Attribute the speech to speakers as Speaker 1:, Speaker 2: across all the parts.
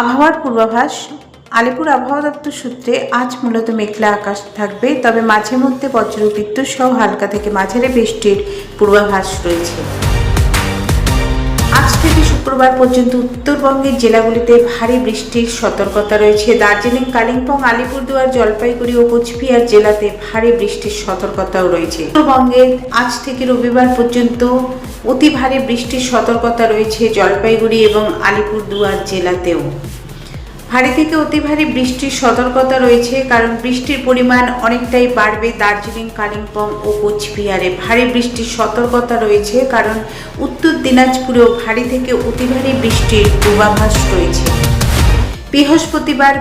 Speaker 1: আবহাওয়ার পূর্বাভাস, আলিপুর আবহাওয়া দপ্তর সূত্রে আজ মূলত মেঘলা আকাশ থাকবে, তবে মাঝে মধ্যে বজ্র বিদ্যুৎ সহ হালকা থেকে মাঝারি বৃষ্টির পূর্বাভাস রয়েছে। আজ থেকে শুক্রবার পর্যন্ত উত্তরবঙ্গের জেলাগুলিতে ভারী বৃষ্টির সতর্কতা রয়েছে। দার্জিলিং, কালিম্পং, আলিপুরদুয়ার, জলপাইগুড়ি ও কোচবিহার জেলাতে ভারী বৃষ্টির সতর্কতাও রয়েছে। উত্তরবঙ্গে আজ থেকে রবিবার পর্যন্ত অতি ভারী বৃষ্টির সতর্কতা রয়েছে জলপাইগুড়ি এবং আলিপুরদুয়ার জেলাতেও। ভারী থেকে অতি ভারী বৃষ্টির সতর্কতা রয়েছে কারণ বৃষ্টির পরিমাণ অনেকটাই বাড়বে দার্জিলিং, কালিম্পং ও কোচবিহারে। ভারী বৃষ্টির সতর্কতা রয়েছে কারণ উত্তর দিনাজপুরেও ভারী থেকে অতি ভারী বৃষ্টির পূর্বাভাস রয়েছে। বৃহস্পতিবার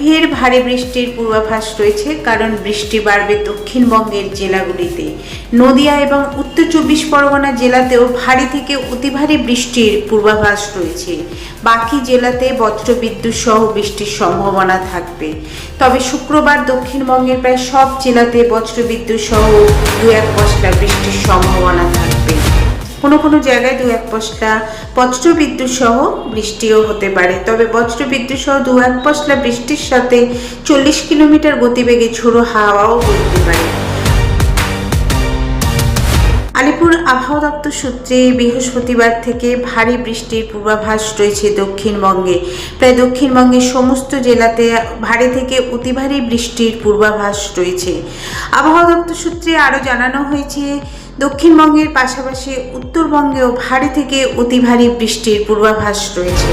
Speaker 1: ফের ভারী বৃষ্টির পূর্বাভাস রয়েছে, কারণ বৃষ্টি বাড়বে দক্ষিণবঙ্গের জেলাগুলিতে। নদিয়া এবং উত্তর চব্বিশ পরগনা জেলাতেও ভারী থেকে অতি ভারী বৃষ্টির পূর্বাভাস রয়েছে। বাকি জেলাতে বজ্রবিদ্যুৎ সহ বৃষ্টির সম্ভাবনা থাকবে। তবে শুক্রবার দক্ষিণবঙ্গের প্রায় সব জেলাতে বজ্রবিদ্যুৎ সহ দু এক পশলা বৃষ্টির সম্ভাবনা থাকবে। কোনো কোনো জায়গায় দু এক পশলা বজ্রবিদ্যুৎ সহ বৃষ্টিও হতে পারে। তবে বজ্রবিদ্যুৎ সহ দু এক পশলা বৃষ্টির সাথে চল্লিশ কিলোমিটার গতিবেগে ঝোড়ো হাওয়াও বইতে পারে। আলিপুর আবহাওয়া দপ্তর সূত্রে বৃহস্পতিবার থেকে ভারী বৃষ্টির পূর্বাভাস রয়েছে দক্ষিণবঙ্গে। প্রায় দক্ষিণবঙ্গের সমস্ত জেলাতে ভারী থেকে অতি ভারী বৃষ্টির পূর্বাভাস রয়েছে। আবহাওয়া দপ্তর সূত্রে আরও জানানো হয়েছে দক্ষিণবঙ্গের পাশাপাশি উত্তরবঙ্গেও ভারী থেকে অতি ভারী বৃষ্টির পূর্বাভাস রয়েছে।